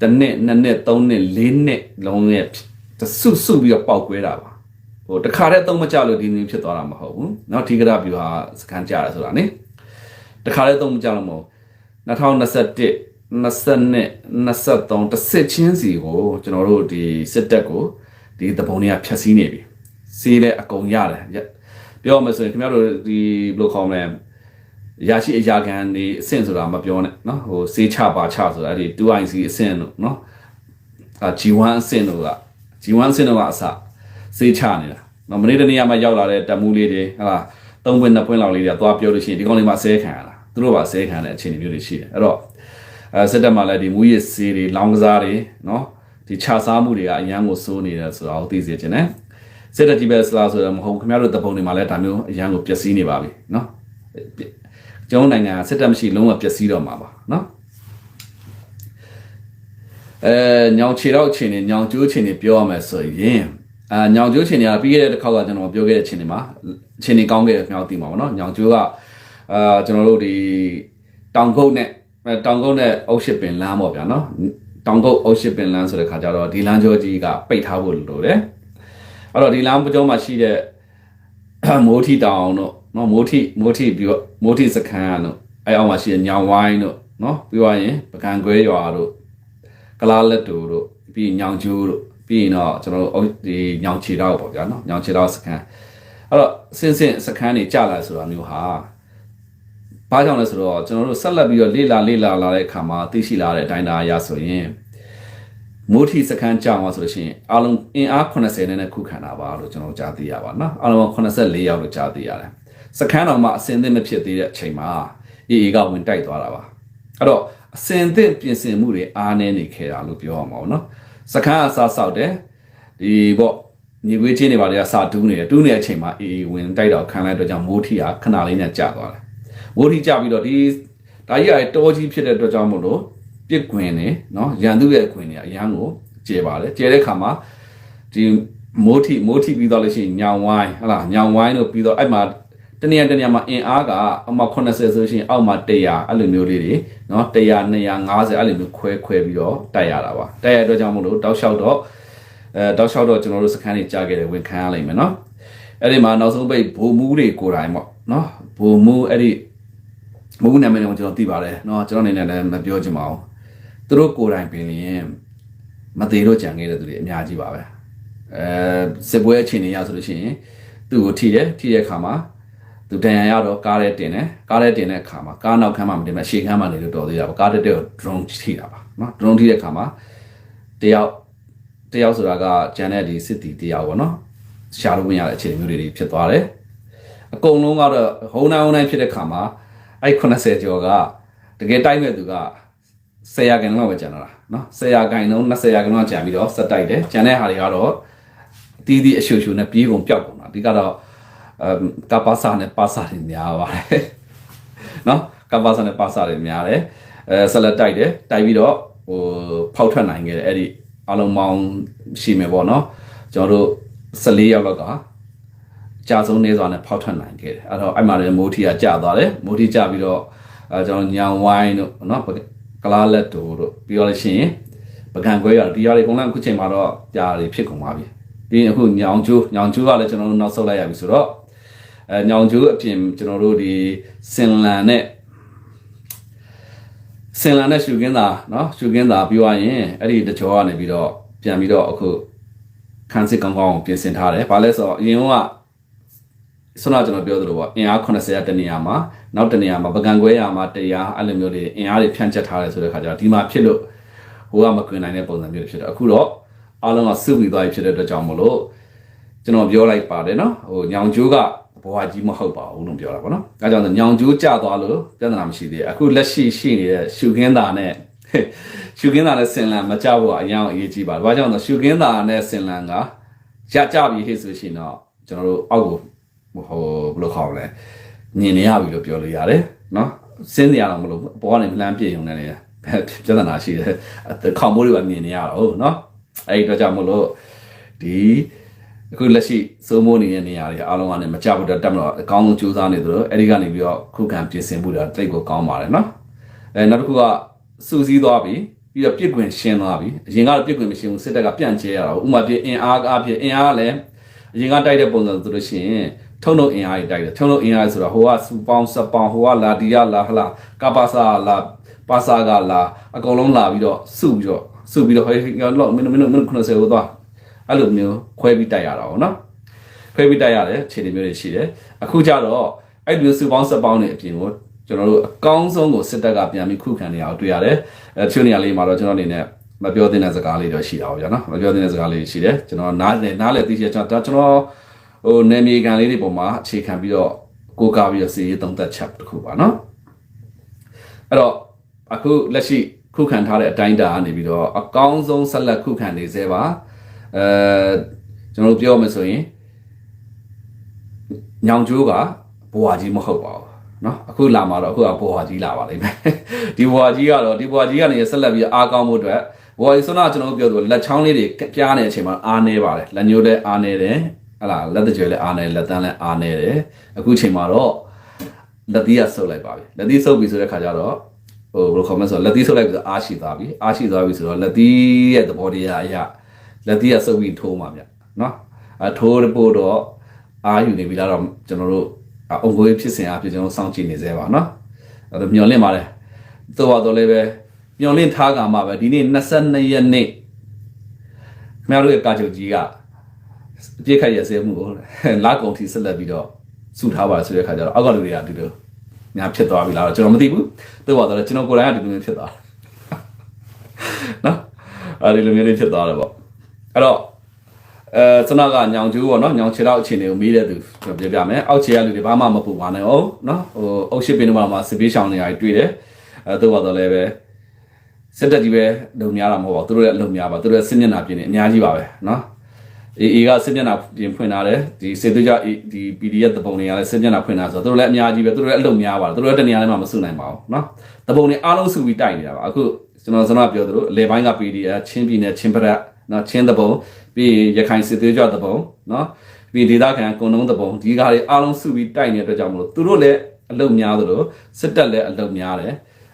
တစ်နှစ်နှစ်နှစ်သုံးနှစ်လေးနှစ်လုံးရဲ့တဆုဆုပြီးတော့ပောက်ကွဲတာပါဟိုတခါတည်းသုံးမကြလို့ဒီနည်းဖြစ်သွားတာမဟုတ်ဘူးเนาะထိကရပြူဟာစကန်ကြတယ်ဆိုတာနိတခါတည်းသုံးမကြလို့မဟုတ်2021 22 23တစ်စစ်ချင်းစီကိုကျွန်တော်တို့ဒီစစ်တပ်ကိုဒီတပုံတွေကဖျက်ဆီးနေပြီစီးလဲအကုန်ရတယ်ရပြောမှဆိုရင်ခင်ဗျားတို့ဒီဘယ်လိုခေါ်မလဲ ရရှိအရာခံဒီအဆင့်ဆိုတာမပြောနဲ့เนาะဟိုစေးချပါချဆိုတာအဲ့ဒီ 2IC အဆင့်တို့เนาะအာ G1 အဆင့်တို့က G1 အဆင့်တို့ကအစစေးချနေတာเนาะမနေ့တနေ့ကမှရောက်လာတဲ့တက်မှုလေးတွေဟလာသုံးပွင့်နှစ်ပွင့်လောက်လေးတွေသွားပြောလို့ရှိရင်ဒီကောင်လေးမှဆဲခံရတာသူတို့ပါဆဲခံတဲ့အခြေအနေမျိုးတွေရှိတယ်အဲ့တော့ အဲစစ်တပ်မှာလည်းဒီမူရစ်ဆေးတွေလောင်းကစားတွေနော်ဒီခြာစားမှုတွေကအရန်ကိုစိုးနေတယ်ဆိုတာကိုသိစေချင်တယ်စစ်တပ်ကြီးပဲစလားဆိုတော့မဟုတ်ခင်ဗျားတို့တပုံတွေမှာလည်းဒါမျိုးအရန်ကိုပျက်စီးနေပါပြီနော် ကျွန်တော်နိုင်ငံကစစ်တပ်မရှိလုံးဝပျက်စီးတော့မှာပါနော်အဲညောင်ခြေတော့အခြေအနေညောင်ကျိုးအခြေအနေပြောရမယ်ဆိုရင်အာညောင်ကျိုးအခြေအနေကပြီးခဲ့တဲ့တစ်ခေါက်ကကျွန်တော်ပြောခဲ့တဲ့အခြေအနေမှာအခြေအနေကောင်းခဲ့တယ်ခင်ဗျားတို့သိမှာပါနော်ညောင်ကျိုးကအာကျွန်တော်တို့ဒီတောင်ကုတ်နဲ့အဲတောင်ကုန်းနဲ့အုတ်ရှစ်ပင်လမ်းပေါ့ဗျာနော်တောင်ကုန်းအုတ်ရှစ်ပင်လမ်းဆိုတဲ့ခါကျတော့ဒီလမ်းကြောကြီးကပိတ်ထားဖို့လိုတယ်အဲ့တော့ဒီလမ်းကြောမှာရှိတဲ့မိုးထီတောင်တို့ နော်မိုးထိမိုးထိပြီးတော့မိုးထိစခန်းတို့အဲအောင်မှာရှိတဲ့ညောင်ဝိုင်းတို့နော်ပြီးသွားရင်ပကံခွဲရွာတို့ကလားလက်တူတို့ပြီးညောင်ကျိုးတို့ပြီးရင်တော့ကျွန်တော်တို့ဒီညောင်ခြေတော့ပေါ့ဗျာနော်ညောင်ခြေတော့စခန်းအဲ့တော့စင်စင်စခန်းနေကြလာဆိုတာမျိုးဟာဘာကြောင့်လဲဆိုတော့ကျွန်တော်တို့ဆက်လက်ပြီးတော့လေ့လာလေ့လာလာတဲ့အခါမှာသိရှိလာတဲ့အတိုင်းအတာအရဆိုရင်မိုးထီစခန်းကြောင်ပါဆိုလို့ရှိရင်အလုံးအင်အား80နဲ့ခုခံတာပါလို့ကျွန်တော်ကြားသိရပါနော်အလုံး84ယောက်လို့ကြားသိရတယ် စခန်းတော်မှာအစင်သင့်မဖြစ်သေးတဲ့အချိန်မှာအေအေကဝင်တိုက်သွားတာပါအဲ့တော့အစင်သင့်ပြင်ဆင်မှုတွေအားနည်းနေခဲ့တာလို့ပြောရမှာပေါ့เนาะစခန်းအစားဆောက်တယ်ဒီပေါ့ညီကွေးချင်းတွေပါလေအစာတူးနေတယ်တူးနေတဲ့အချိန်မှာအေအေဝင်တိုက်တော့ခံလိုက်တော့ကြောင့်မိုးထီကခဏလေးနဲ့ကျသွားတယ် မိုးထိကြပြီးတော့ဒီဒါကြီးကတောကြီးဖြစ်တဲ့အတွက်ကြောင့်မို့လို့ပြစ်ခွင်နေเนาะရန်သူရဲ့ခွင်နေအရန်ကိုကျေပါတယ်ကျေတဲ့ခါမှာဒီမိုးထိမိုးထိပြီးတော့လို့ရှိရင်ညောင်ဝိုင်းဟလာညောင်ဝိုင်းတို့ပြီးတော့အဲ့မှာ တနေရာတနေရာမှာအင်အားကအမှ80ဆိုရှင်အောက်မှာ100အဲ့လိုမျိုးလေးတွေနော်100 250အဲ့လိုမျိုးခွဲခွဲပြီးတော့တိုက်ရတာပါတိုက်ရတဲ့အတွက်ကြောင့်မလို့တောက်လျှောက်တော့အဲတောက်လျှောက်တော့ကျွန်တော်တို့စခန်းတွေကြာခဲ့တယ်ဝန်ခံရလိမ့်မယ်နော်အဲ့ဒီမှာနောက်ဆုံးပိတ်ဘိုမူးတွေကိုယ်တိုင်ပေါ့နော်ဘိုမူးအဲ့ဒီမူးနာမည်ကိုကျွန်တော်သိပါတယ်နော်ကျွန်တော်အနေနဲ့လည်းမပြောချင်ပါဘူးသူတို့ကိုယ်တိုင်ပင်လျင်မသေးတော့ကြံခဲ့တဲ့သူတွေအများကြီးပါပဲအဲစစ်ပွဲအခြေအနေရဆိုလို့ရှိရင်သူ့ကိုထိတယ်ထိတဲ့အခါမှာ သူတန်ရန်ရတော့ကားထဲတင်တယ်ကားထဲတင်တဲ့အခါမှာကားနောက်ခန်းမှာမတင်မဲ့ရှေ့ခန်းမှာနေလို့တော်သေးတာပေါ့ကားတက်တက်ကို drone ထိတာပါနော် drone ထိတဲ့အခါမှာတယောက်တယောက်ဆိုတာကဂျန်နဲ့ဒီစစ်တီတယောက်ပေါ့နော်ရှာလို့မရတဲ့အခြေအနေမျိုးတွေဖြစ်သွားတယ်အကုန်လုံးကတော့ဟုံနိုင်ဟုံနိုင်ဖြစ်တဲ့ခါမှာအဲ့80ကျော်ကတကယ်တိုက်မဲ့သူက100ရာခိုင်လောက်ပဲကျန်တော့တာနော်100ရာခိုင်နှုန်း20ရာခိုင်လောက်ကျန်ပြီးတော့ဆက်တိုက်တယ်ကျန်တဲ့ဟာတွေကတော့တီးတီးအရှူရှူနဲ့ပြေးကုန်ပျောက်ကုန်တာအဓိကတော့ ကပါစာနဲ့ပါစာတွေများပါတယ်နော်ကပါစာနဲ့ပါစာတွေများတယ်အဲဆက်လက်တိုက်တယ်တိုက်ပြီးတော့ဟိုဖောက်ထွက်နိုင်ခဲ့တယ်အဲ့ဒီအလုံးပေါင်းရှိမယ်ပေါ့နော်ကျွန်တော်တို့14ယောက်လောက်ကကြာဆုံးနေစွာနဲ့ဖောက်ထွက်နိုင်ခဲ့တယ်အဲ့တော့အဲ့မှာလည်းမိုးထီကကြာသွားတယ်မိုးထီကြာပြီးတော့အဲကျွန်တော်ညောင်ဝိုင်းတို့နော်ကလားလက်တို့တို့ပြီးတော့လို့ရှိရင်ပကံခွဲရဒီရတွေအကုန်လုံးအခုချိန်မှာတော့ကြာတွေဖြစ်ကုန်ပါပြီပြီးရင်အခုညောင်ကျိုးညောင်ကျိုးကလည်းကျွန်တော်တို့နောက်ဆုတ်လိုက်ရပြီဆိုတော့ အဲညောင်ကျိုးအပြင်ကျွန်တော်တို့ဒီစင်လန်နဲ့စင်လန်နဲ့ရှုကင်းသာနော်ရှုကင်းသာပြီးသွားရင်အဲ့ဒီတကြောကနေပြီးတော့ပြန်ပြီးတော့အခုခန်းစစ်ကောင်းကောင်းပြင်ဆင်ထားတယ်။ဘာလဲဆိုတော့အရင်ကဆွမ်းတော့ကျွန်တော်ပြောသလိုပေါ့အင်အား80တနေရာမှာနောက်တနေရာမှာပကံခွဲရာမှာတရားအဲ့လိုမျိုးတွေအင်အားတွေဖြန့်ကျက်ထားတယ်ဆိုတဲ့ခါကျတော့ဒီမှာဖြစ်လို့ဟိုကမကွင်နိုင်တဲ့ပုံစံမျိုးတွေဖြစ်တယ်အခုတော့အားလုံးကစုပြီးသွားပြီဖြစ်တဲ့အတွက်ကြောင့်မလို့ကျွန်တော်ပြောလိုက်ပါတယ်နော်ဟိုညောင်ကျိုးက ဘဝကြီးမဟုတ်ပါဘူးလို့ပြောတာပေါ့နော်အဲကြောင့်ညောင်ကျိုးကျသွားလို့ပြဿနာမရှိသေးဘူးအခုလက်ရှိရှိနေတဲ့ရှုခင်းတာနဲ့ရှုခင်းတာနဲ့ဆင်လန်မကြဘူးအရင်အရေးကြီးပါတယ်ဘာကြောင့်လဲရှုခင်းတာနဲ့ဆင်လန်ကကြကြပြီဟဲ့ဆိုရှင်တော့ကျွန်တော်တို့အောက်ကိုဟိုဘယ်လိုခေါ်မလဲမြင်နေရပြီလို့ပြောလို့ရတယ်နော်စဉ်းနေရတော့မလို့ဘောကနေလှမ်းပြည့်ုံနေတယ်ပြဿနာရှိတယ်ခေါင်းမိုးတွေကမြင်နေရတော့ဟုတ်နော်အဲ့ဒီတော့ကြောင့်မလို့ဒီ အခုလက်ရှိစိုးမိုးနေတဲ့နေရာတွေအားလုံးကနေမကြဘူးတော့တက်မလို့အကောင်းဆုံးကြိုးစားနေသလိုအဲ့ဒီကနေပြီးတော့ခုခံပြင်ဆင်မှုတွေတိတ်ကိုကောင်းပါတယ်နော်အဲနောက်တစ်ခုကစူးစီးသွားပြီပြီးတော့ပြစ်ကွင်ရှင်းသွားပြီအရင်ကတော့ပြစ်ကွင်မရှင်းဘူးစစ်တပ်ကပြန့်ကျဲရတာဥပမာပြအင်အားအဖြစ်အင်အားကလည်းအရင်ကတိုက်တဲ့ပုံစံဆိုလို့ရှိရင်ထုံထုံအင်အားကြီးတိုက်တယ်ထုံထုံအင်အားဆိုတာဟိုကစူပေါင်းစပေါင်းဟိုကလာဒီယာလာဟလာကပါစာလာပါစာကလာအကုန်လုံးလာပြီးတော့စုပြီးတော့စုပြီးတော့ဟဲ့လောမင်းမင်းမင်း90ကိုသွား အဲ့လိုမျိုးခွဲပြီးတိုက်ရတာပေါ့နော်ခွဲပြီးတိုက်ရတယ်ခြေတွေမျိုးတွေရှိတယ်အခုကျတော့အဲ့ဒီစုပေါင်းစပေါင်းတွေအပြင်ကိုကျွန်တော်တို့အကောင်းဆုံးကိုစစ်တပ်ကပြန်ပြီးခုခံနေအောင်တွေ့ရတယ်အဲတချို့နေရာလေးမှာတော့ကျွန်တော်အနေနဲ့မပြောသင့်တဲ့စကားလေးတော့ရှိတာပေါ့ဗျာနော်မပြောသင့်တဲ့စကားလေးရှိတယ်ကျွန်တော်နားလည်းနားလည်းသိချင်ကျွန်တော်ကျွန်တော်ဟိုနေမြေကန်လေးတွေပုံမှာအခြေခံပြီးတော့ကိုးကားပြီးတော့စီရေးသုံးသက်ချက်တစ်ခုပါနော်အဲ့တော့အခုလက်ရှိခုခံထားတဲ့အတိုင်းအတာကနေပြီးတော့အကောင်းဆုံးဆက်လက်ခုခံနေသေးပါ အဲကျွန်တော်တို့ပြောမှဆိုရင်ညောင်ကျိုးကဘွာကြီးမဟုတ်ပါဘူးနော်အခုလာမှာတော့အခုကဘွာကြီးလာပါလိမ့်မယ်ဒီဘွာကြီးကတော့ဒီဘွာကြီးကနေဆက်လက်ပြီးအားကောင်းဖို့အတွက်ဘွာကြီးဆိုတော့ကျွန်တော်တို့ပြောသလိုလက်ချောင်းလေးတွေပြားနေတဲ့အချိန်မှာအားနေပါတယ်လက်ညှိုးလည်းအားနေတယ်ဟလာလက်တကြွယ်လည်းအားနေလက်တန်းလည်းအားနေတယ်အခုချိန်မှာတော့လက်သီးကဆုပ်လိုက်ပါပြီလက်သီးဆုပ်ပြီဆိုတဲ့ခါကျတော့ဟိုဘယ်လိုခေါ်မလဲဆိုတော့လက်သီးဆုပ်လိုက်ပြီးတော့အားရှိသွားပြီအားရှိသွားပြီဆိုတော့လက်သီးရဲ့သဘောတရားအရာ လက်သီးကစုပ်ပြီးထိုးမှာဗျနော်အထိုးပို့တော့အားယူနေပြီလားတော့ကျွန်တော်တို့အုံကိုဖြစ်စဉ်အဖြစ်ကျွန်တော်စောင့်ကြည့်နေသေးပါနော်အဲ့တော့မျောလင့်ပါတယ်သို့ပါတော့လည်းပဲမျောလင့်ထားကမှာပဲဒီနေ့22ရက်နေ့ခမရတို့ရဲ့ကာချုပ်ကြီးကအပြစ်ခတ်ရစဲမှုကိုလာကုံထီဆက်လက်ပြီးတော့စုထားပါဆိုတဲ့ခါကျတော့အောက်ကလူတွေကဒီလိုညာဖြစ်သွားပြီလားတော့ကျွန်တော်မသိဘူးသို့ပါတော့ကျွန်တော်ကိုယ်တိုင်ကဒီလိုမျိုးဖြစ်သွားတယ်နော်အဲဒီလိုမျိုးတွေဖြစ်သွားတယ်ပေါ့ အဲ့တော့အဲစနကညောင်ကျူးပေါ့နော်ညောင်ခြေတော့အခြေအနေကိုမေးတဲ့သူကျွန်တော်ပြောပြမယ်အောက်ခြေကလူတွေဘာမှမပူပါနဲ့ဟုတ်နော်ဟိုအုတ်ရှိပင်တွေမှာစပေးရှောင်းနေရတွေ့တယ်အဲသို့ပါတော့လည်းပဲစစ်တပ်ကြီးပဲလုံများတာမဟုတ်ပါဘူးသူတို့ရဲ့လုံများပါသူတို့ရဲ့စစ်မျက်နှာပြင်နေအများကြီးပါပဲနော်အေအေကစစ်မျက်နှာပြင်ဖွင့်ထားတယ်ဒီစေသွေးကြဒီ PDF တပုံတွေကလည်းစစ်မျက်နှာဖွင့်ထားဆိုတော့သူတို့လည်းအများကြီးပဲသူတို့လည်းအလုံများပါတယ်သူတို့လည်းတနေရာထဲမှာမစုနိုင်ပါဘူးနော်တပုံတွေအားလုံးစုပြီးတိုက်နေတာပါအခုကျွန်တော်စနပြောသလိုအလေပိုင်းက PDF ချင်းပြည်နယ်ချင်းပရက် နော်ချင်းတပုံပြီးရခိုင်စစ်သွေးကြတပုံနော်ပြီးဒေသခံကုံလုံးတပုံဒီကားတွေအားလုံးစုပြီးတိုက်နေတဲ့အတွက်ကြောင့်မလို့သူတို့လည်းအလုံများသလိုစစ်တပ်လည်းအလုံများတယ်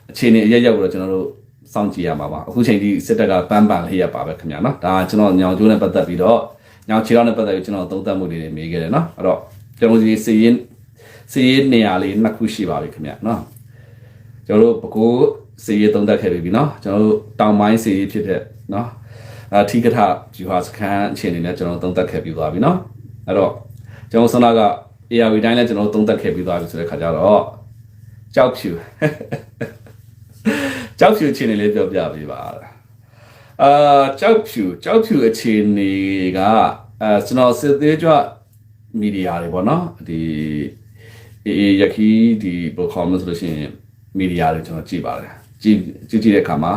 အခြေအနေအရရက်ကိုတော့ကျွန်တော်တို့စောင့်ကြည့်ရမှာပါအခုချိန်ဒီစစ်တပ်ကပန်းပန်လျက်ပါပဲခင်ဗျာနော်ဒါကျွန်တော်ညောင်ကျိုးနဲ့ပတ်သက်ပြီးတော့ညောင်ခြေတော်နဲ့ပတ်သက်ပြီးကျွန်တော်သုံးသပ်မှုတွေတွေမေးခဲ့တယ်နော်အဲ့တော့ကျွန်တော်ဒီစီရင်စီရင်နေရာလေးနှစ်ခုရှိပါပြီခင်ဗျာနော်ကျွန်တော်တို့ပကိုးစီရင်သုံးသပ်ခဲ့ပြီနော်ကျွန်တော်တို့တောင်ပိုင်းစီရင်ဖြစ်တဲ့နော် အထီးကထဂျူဟာစခန်းအခြေအနေနဲ့ကျွန်တော်သုံးသပ်ခဲ့ပြီးသွားပြီနော်အဲ့တော့ကျွန်တော်ဆန္ဒက ARV တိုင်းလည်းကျွန်တော်သုံးသပ်ခဲ့ပြီးသွားပြီဆိုတဲ့ခါကျတော့ကြောက်ဖြူကြောက်ဖြူအခြေအနေလေးပြောပြပေးပါအာကြောက်ဖြူကြောက်ဖြူအခြေအနေကအဲကျွန်တော်စစ်သေးကြမီဒီယာတွေပေါ့နော်ဒီအေးရခီဒီဘယ်ခေါ်မလဲဆိုလို့ရှိရင်မီဒီယာတွေကျွန်တော်ကြည့်ပါတယ်ကြည့်ကြည့်ကြည့်တဲ့အခါမှာ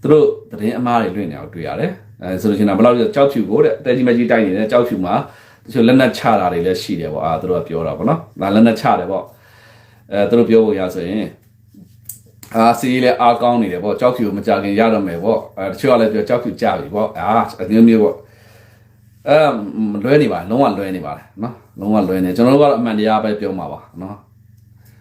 သူတို့သတင်းအမှားတွေလွှင့်နေအောင်တွေ့ရတယ် အဲဆိုလို့ရှိရင်ဘယ်လောက်ကြောက်ဖြူကိုတဲ့တဲကြီးမကြီးတိုက်နေတဲ့ကြောက်ဖြူမှာတချို့လက်နက်ချတာတွေလည်းရှိတယ်ပေါ့အာသူတို့ကပြောတာပေါ့နော်ဒါလက်နက်ချတယ်ပေါ့အဲသူတို့ပြောဖို့ရဆိုရင်အာစီးလေအားကောင်းနေတယ်ပေါ့ကြောက်ဖြူမကြခင်ရတော့မယ်ပေါ့အဲတချို့ကလည်းပြောကြောက်ဖြူကြပြီပေါ့အာအမျိုးမျိုးပေါ့အဲလွဲနေပါလုံးဝလွဲနေပါတယ်နော်လုံးဝလွဲနေကျွန်တော်တို့ကတော့အမှန်တရားပဲပြောမှာပါနော်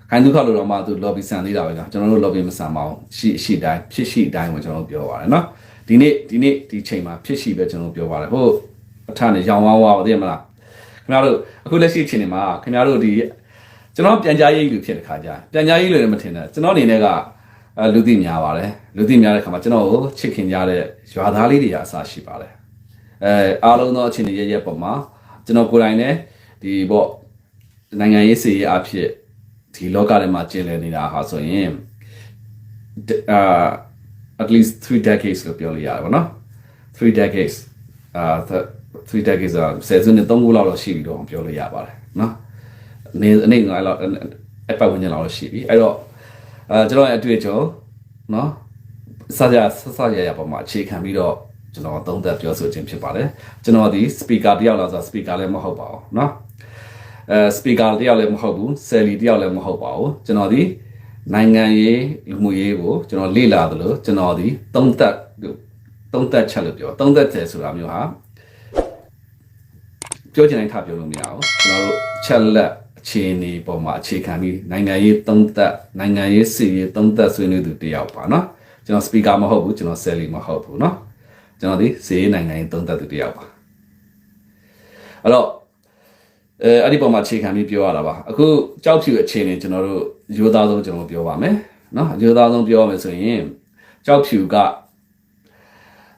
ခိုင်ဒုက္ခလို့တော့မှသူ lobby ဆန်သေးတာပဲကြာကျွန်တော်တို့ lobby မဆန်ပါဘူးရှိရှိတိုင်းဖြစ်ရှိတိုင်းကိုကျွန်တော်တို့ပြောပါတယ်နော် ဒီနေ့ဒီနေ့ဒီချိန်မှာဖြစ်ရှိပဲကျွန်တော်တို့ပြောပါတယ်ဟုတ်အထနဲ့ရောင်ဝါးဝါးပါသိရမလားခင်ဗျားတို့အခုလက်ရှိအချိန်တွေမှာခင်ဗျားတို့ဒီကျွန်တော်ပြန်ကြားရေးလူဖြစ်တဲ့ခါကျပြန်ကြားရေးလူလည်းမထင်နဲ့ကျွန်တော်အနေနဲ့ကအဲလူသိများပါတယ်လူသိများတဲ့ခါမှာကျွန်တော်ကိုချစ်ခင်ကြတဲ့ရွာသားလေးတွေအစားရှိပါတယ်အဲအားလုံးသောအချင်းတွေရဲ့ရဲ့ပုံမှာကျွန်တော်ကိုယ်တိုင်လည်းဒီပေါ့နိုင်ငံရေးစီရေးအဖြစ်ဒီလောကထဲမှာကျင်လည်နေတာဟာဆိုရင်အာ at least 3 decades လို့ပြောလို့ရတယ်ဗောနော်3 decades အာ3 decades อ่ะဆယ်စုနှစ်3ခုလောက်တော့ရှိပြီတော့ပြောလို့ရပါတယ်เนาะအနေအနေငါလောက်အပတ်ဝန်းကျင်လောက်တော့ရှိပြီအဲ့တော့အဲကျွန်တော်ရဲ့အတွေ့အကြုံเนาะစကြဆဆရရပေါ်မှာအခြေခံပြီးတော့ကျွန်တော်သုံးသပ်ပြောဆိုခြင်းဖြစ်ပါတယ်ကျွန်တော်ဒီ speaker တယောက်လားဆို speaker လည်းမဟုတ်ပါဘူးเนาะအဲ speaker တယောက်လည်းမဟုတ်ဘူး selly တယောက်လည်းမဟုတ်ပါဘူးကျွန်တော်ဒီ နိုင်ငံရေးလူမှုရေးကိုကျွန်တော်လေ့လာသလိုကျွန်တော်ဒီသုံးသပ်သုံးသပ်ချက်လို့ပြောသုံးသပ်တယ်ဆိုတာမျိုးဟာပြောချင်တိုင်းထားပြောလို့မရဘူးကျွန်တော်တို့ချက်လက်အခြေအနေပေါ်မှာအခြေခံပြီးနိုင်ငံရေးသုံးသက်နိုင်ငံရေးစီရေးသုံးသက်ဆွေးနွေးသူတယောက်ပါနော်ကျွန်တော် speaker မဟုတ်ဘူးကျွန်တော် selling မဟုတ်ဘူးနော်ကျွန်တော်ဒီစီရေးနိုင်ငံရေးသုံးသက်သူတယောက်ပါအဲ့တော့ အဲအဲ့ဒီပုံမှာအခြေခံပြီးပြောရတာပါအခုကြောက်ဖြူအခြေအနေကျွန်တော်တို့ရိုးသားဆုံးကျွန်တော်ပြောပါမယ်နော်ရိုးသားဆုံးပြောရမယ်ဆိုရင်ကြောက်ဖြူက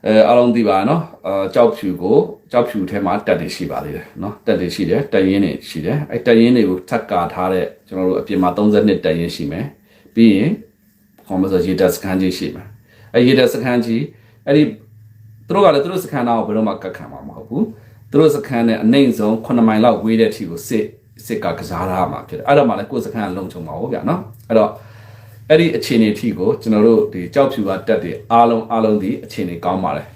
အဲအားလုံးသိပါနော်အဲကြောက်ဖြူကိုကြောက်ဖြူထဲမှာတက်တွေရှိပါသေးတယ်နော်တက်တွေရှိတယ်တက်ရင်းတွေရှိတယ်အဲတက်ရင်းတွေကိုထပ်ကာထားတဲ့ကျွန်တော်တို့အပြင်မှာ32တက်ရင်းရှိမယ်ပြီးရင်ခေါ်မဆိုရေတက်စခန်းကြီးရှိမယ်အဲရေတက်စခန်းကြီးအဲ့ဒီသူတို့ကလည်းသူတို့စခန်းသားကိုဘယ်တော့မှကတ်ခံမှာမဟုတ်ဘူး သူတို့စခန်းနဲ့အနှိမ့်ဆုံး9မိုင်လောက်ဝေးတဲ့အထိကိုစစ်စစ်ကကစားထားမှာဖြစ်တယ်အဲ့တော့မှလည်းကိုယ်စခန်းကလုံခြုံမှာဟုတ်ဗျာနော်အဲ့တော့အဲ့ဒီအခြေအနေအထိကိုကျွန်တော်တို့ဒီကြောက်ဖြူကတက်တဲ့အားလုံးအားလုံးဒီအခြေအနေကောင်းပါတယ်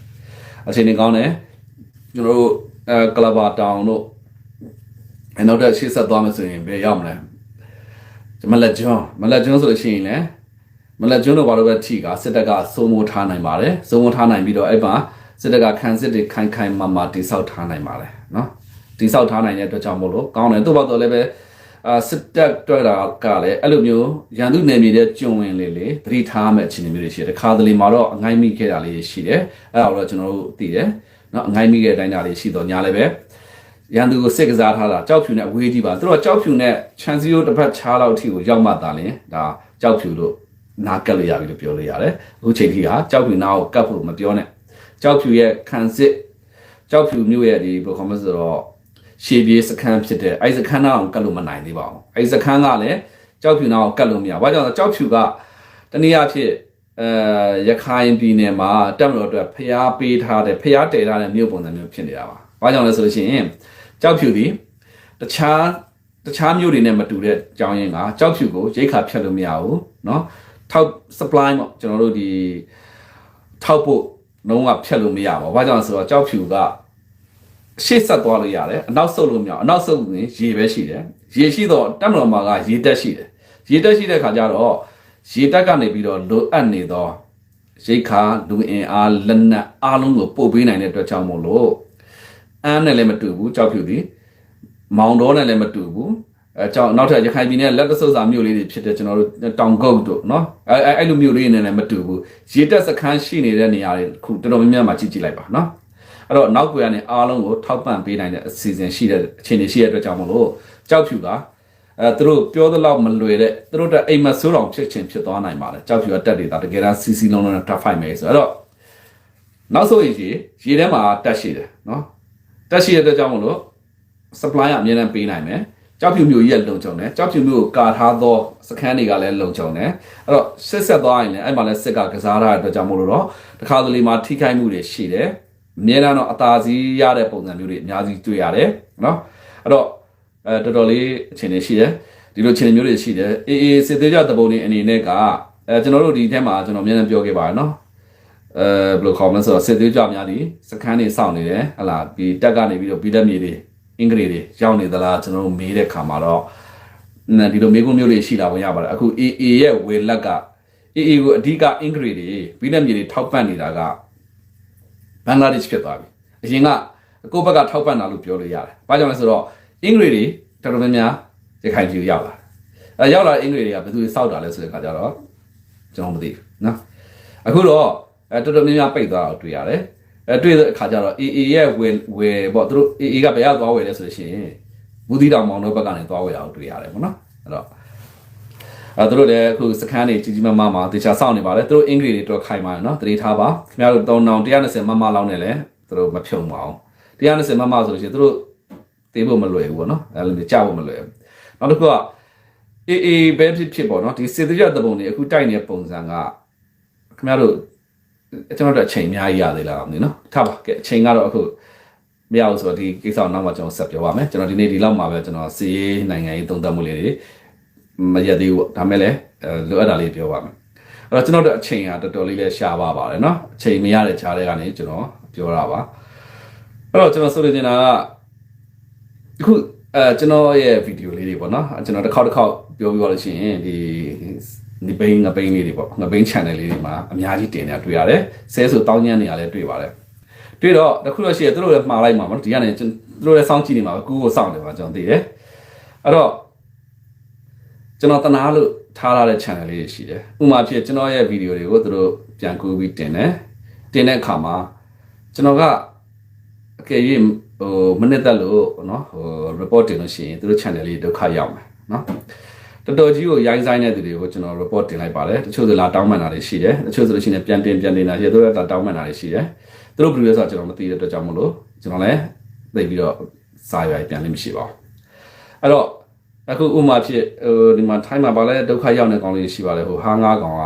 အခြေအနေကောင်းတယ်ကျွန်တော်တို့အဲကလဘာတောင်တို့အဲနောက်တစ်ရှေ့ဆက်သွားမယ်ဆိုရင်ဘယ်ရောက်မလဲမလက်ကျွန်းမလက်ကျွန်းဆိုလို့ရှိရင်လည်းမလက်ကျွန်းတို့ဘာလို့ပဲထိကစစ်တပ်ကစိုးမိုးထားနိုင်ပါတယ်စိုးမိုးထားနိုင်ပြီးတော့အဲ့မှာ စစ်တပ်ကခံစစ်တွေခိုင်ခိုင်မာမာတိဆောက်ထားနိုင်ပါတယ်နော်တိဆောက်ထားနိုင်တဲ့အတွက်ကြောင့်မို့လို့ကောင်းတယ်သူ့ဘာတော့လည်းပဲအာစစ်တပ်တွေ့တာကလည်းအဲ့လိုမျိုးရန်သူနယ်မြေတဲ့ကျွံဝင်လေးလေးသတိထားမဲ့အခြေအနေမျိုးတွေရှိတယ်တခါတလေမှာတော့အငိုင်းမိခဲ့တာလေးရှိတယ်အဲ့ဒါတော့ကျွန်တော်တို့သိတယ်နော်အငိုင်းမိခဲ့တဲ့အတိုင်းတာလေးရှိတော့ညာလည်းပဲရန်သူကိုစစ်ကစားထားတာကြောက်ဖြူနဲ့အဝေးကြီးပါသူတို့ကကြောက်ဖြူနဲ့ချန်စီယိုတစ်ဖက်ချားလောက်အထိကိုရောက်မှသာလင်ဒါကြောက်ဖြူလို့နားကပ်လို့ရပြီလို့ပြောလို့ရတယ်အခုချိန်ထိကကြောက်ဖြူနားကိုကပ်ဖို့မပြောနဲ့ ကြောက်ဖြူရဲ့ခံစစ်ကြောက်ဖြူမျိုးရဲ့ဒီဘယ်လိုခေါ်မလဲဆိုတော့ရှေးပြေးစခန်းဖြစ်တဲ့အဲ့စခန်းနားအောင်ကပ်လို့မနိုင်သေးပါဘူးအဲ့စခန်းကလည်းကြောက်ဖြူနားကိုကပ်လို့မရဘာကြောင့်လဲကြောက်ဖြူကတနည်းအားဖြင့်အဲရခိုင်ပြည်နယ်မှာတက်မတော်အတွက်ဖျားပေးထားတဲ့ဖျားတည်ထားတဲ့မြို့ပုံစံမျိုးဖြစ်နေတာပါဘာကြောင့်လဲဆိုလို့ရှိရင်ကြောက်ဖြူဒီတခြားတခြားမြို့တွေနဲ့မတူတဲ့အကြောင်းရင်းကကြောက်ဖြူကိုရိတ်ခါဖြတ်လို့မရဘူးเนาะထောက် supply ပေါ့ကျွန်တော်တို့ဒီထောက်ဖို့ လုံးဝဖြတ်လို့မရပါဘူးဘာကြောင့်လဲဆိုတော့ကြောက်ဖြူကရှေ့ဆက်သွားလို့ရတယ်အနောက်ဆုတ်လို့မရဘူးအနောက်ဆုတ်ရင်ရေပဲရှိတယ်ရေရှိတော့တက်မတော်မှာကရေတက်ရှိတယ်ရေတက်ရှိတဲ့ခါကျတော့ရေတက်ကနေပြီးတော့လိုအပ်နေတော့ရိတ်ခါလူအင်အားလက်နက်အားလုံးကိုပို့ပေးနိုင်တဲ့အတွက်ကြောင့်မို့လို့အမ်းနဲ့လည်းမတူဘူးကြောက်ဖြူဒီမောင်တော်နဲ့လည်းမတူဘူး အဲကြောင့်နောက်ထပ်ရခိုင်ပြည်နယ်လက်တဆုပ်စာမြို့လေးတွေဖြစ်တဲ့ကျွန်တော်တို့တောင်ကုတ်တို့နော်အဲအဲ့လိုမြို့လေးတွေနဲ့မတူဘူးရေတက်စခန်းရှိနေတဲ့နေရာတွေခုတော်တော်များများမှာကြည့်ကြည့်လိုက်ပါနော်အဲ့တော့နောက်ကွယ်ကနေအားလုံးကိုထောက်ပံ့ပေးနိုင်တဲ့အစီအစဉ်ရှိတဲ့အခြေအနေရှိတဲ့အတွက်ကြောင့်မလို့ကြောက်ဖြူကအဲသူတို့ပြောသလောက်မလွယ်တဲ့သူတို့တက်အိမ်မဆိုးတော်ဖြစ်ချင်းဖြစ်သွားနိုင်ပါလေကြောက်ဖြူကတက်နေတာတကယ်တမ်းစီစီလုံးလုံးနဲ့ top 5မယ်ဆိုတော့နောက်ဆုံးရေရေထဲမှာတက်ရှိတယ်နော်တက်ရှိတဲ့အတွက်ကြောင့်မလို့ supply ကအများနဲ့ပေးနိုင်မယ် ကြောက်ဖြူမျိုးကြီးကလုံခြုံတယ်ကြောက်ဖြူမျိုးကိုကာထားသောစခန်းတွေကလည်းလုံခြုံတယ်အဲ့တော့စစ်ဆက်သွားရင်လည်းအဲ့မှာလည်းစစ်ကကစားထားတဲ့အတွက်ကြောင့်မို့လို့တော့တခါတလေမှာထိခိုက်မှုတွေရှိတယ်အများအားတော့အသာစီးရတဲ့ပုံစံမျိုးတွေအများကြီးတွေ့ရတယ်နော်အဲ့တော့အဲတော်တော်လေးအခြေအနေရှိတယ်ဒီလိုအခြေအနေမျိုးတွေရှိတယ်အေးအေးစစ်သေးကြတပုံနေအနေနဲ့ကအဲကျွန်တော်တို့ဒီထဲမှာကျွန်တော်အများနဲ့ပြောခဲ့ပါတယ်နော်အဲဘယ်လိုခေါ်မလဲဆိုတော့စစ်သေးကြများဒီစခန်းတွေစောင့်နေတယ်ဟလာဒီတက်ကနေပြီးတော့ပြီးတဲ့မြေတွေ အင်္ဂလိပ်တွေရောက်နေသလားကျွန်တော်တို့မေးတဲ့ခါမှာတော့ဒီလိုမေးခွန်းမျိုးတွေရှိလာဝင်ရပါတယ်အခု AA ရဲ့ဝေလက်က AA ကိုအဓိကအင်္ဂလိပ်တွေပြီးတဲ့မြေတွေထောက်ပံ့နေတာကဘင်္ဂလားဒေ့ရှ်ဖြစ်သွားပြီအရင်ကကိုယ့်ဘက်ကထောက်ပံ့တာလို့ပြောလို့ရတယ်။ဘာကြောင့်လဲဆိုတော့အင်္ဂလိပ်တွေတော်တော်များများရခိုင်ပြည်ရောက်လာအဲရောက်လာတဲ့အင်္ဂလိပ်တွေကဘယ်သူတွေစောက်တာလဲဆိုတဲ့ခါကျတော့ကျွန်တော်မသိဘူးနော်အခုတော့အဲတော်တော်များများပိတ်သွားတာတွေ့ရတယ် အဲတွေ့တဲ့အခါကျတော့ AA ရဲ့ဝယ်ဝယ်ပေါ့သူတို့ AA ကဘယ်ရောက်သွားဝယ်လဲဆိုလို့ရှိရင်ဘူးသီးတောင်မောင်တို့ဘက်ကနေသွားဝယ်တာကိုတွေ့ရတယ်ပေါ့နော်အဲ့တော့အဲသူတို့လည်းအခုစခန်းတွေကြီးကြီးမားမားမှာတေချာစောင့်နေပါလေသူတို့အင်္ဂလိပ်တွေတော့ခိုင်ပါနော်တတိထားပါခင်ဗျားတို့3120မမလောက်နဲ့လည်းသူတို့မဖြုံပါအောင်120မမဆိုလို့ရှိရင်သူတို့သေးဖို့မလွယ်ဘူးပေါ့နော်အဲ့လိုမျိုးကြောက်ဖို့မလွယ်ဘူးနောက်တစ်ခုကအေးအေးပဲဖြစ်ဖြစ်ပေါ့နော်ဒီစေတရတပုံတွေအခုတိုက်နေတဲ့ပုံစံကခင်ဗျားတို့ ကျွန်တော်တို့အချိန်အများကြီးရသေးလားမသိနော်ထားပါကဲအချိန်ကတော့အခုမရဘူးဆိုတော့ဒီကိစ္စကိုနောက်မှကျွန်တော်ဆက်ပြောပါမယ်ကျွန်တော်ဒီနေ့ဒီလောက်မှာပဲကျွန်တော်စီးရေးနိုင်ငံရေးသုံးသပ်မှုလေးတွေမရသေးဘူးပေါ့ဒါမဲ့လည်းလိုအပ်တာလေးပြောပါမယ်အဲ့တော့ကျွန်တော်တို့အချိန်ကတော်တော်လေးလည်းရှားပါပါတယ်နော်အချိန်မရတဲ့ခြားတွေကနေကျွန်တော်ပြောတာပါအဲ့တော့ကျွန်တော်ဆိုလိုချင်တာကအခုအဲကျွန်တော်ရဲ့ဗီဒီယိုလေးတွေပေါ့နော်ကျွန်တော်တစ်ခေါက်တစ်ခေါက်ပြောပြပါလို့ရှိရင်ဒီ ဒီဘိန်းငပိန်းလေးတွေပေါ့ငပိန်း channel လေးတွေမှာအများကြီးတင်နေတာတွေ့ရတယ်ဆဲဆိုတောင်းညံ့နေရလဲတွေ့ပါတယ်တွေ့တော့တခုတော့ရှိရသူတို့လည်းမှားလိုက်မှာမနော်ဒီကနေကျွန်သူတို့လည်းစောင့်ကြည့်နေမှာပဲကူကိုစောင့်နေမှာကျွန်တော်သိတယ်အဲ့တော့ကျွန်တော်တနာလို့ထားထားတဲ့ channel လေးတွေရှိတယ်ဥပမာဖြစ်ကျွန်တော်ရဲ့ဗီဒီယိုတွေကိုသူတို့ပြန်ကူပြီးတင်တယ်တင်တဲ့အခါမှာကျွန်တော်ကအကယ်၍ဟိုမနစ်သက်လို့နော်ဟို report တင်လို့ရှိရင်သူတို့ channel လေးဒုက္ခရောက်မယ်နော် တော်တော်ကြီးကိုရိုင်းဆိုင်တဲ့သူတွေကိုကျွန်တော် report တင်လိုက်ပါတယ်တချို့ဆိုလာတောင်းပန်တာတွေရှိတယ်တချို့ဆိုလို့ရှိရင်ပြန်တင်ပြန်တင်တာရှိတယ်သူတို့ကတောင်းပန်တာတွေရှိတယ်သူတို့ဘယ်လိုလဲဆိုတော့ကျွန်တော်မသိတဲ့အတွက်ကြောင့်မလို့ကျွန်တော်လည်းသိပြီးတော့စာရွက်ပြန်လို့မရှိပါဘူးအဲ့တော့အခုဥမာဖြစ်ဟိုဒီမှာထိုင်းမှာဗာလဲဒုက္ခရောက်နေကောင်လေးရှိပါလေဟိုဟာငါးကောင်က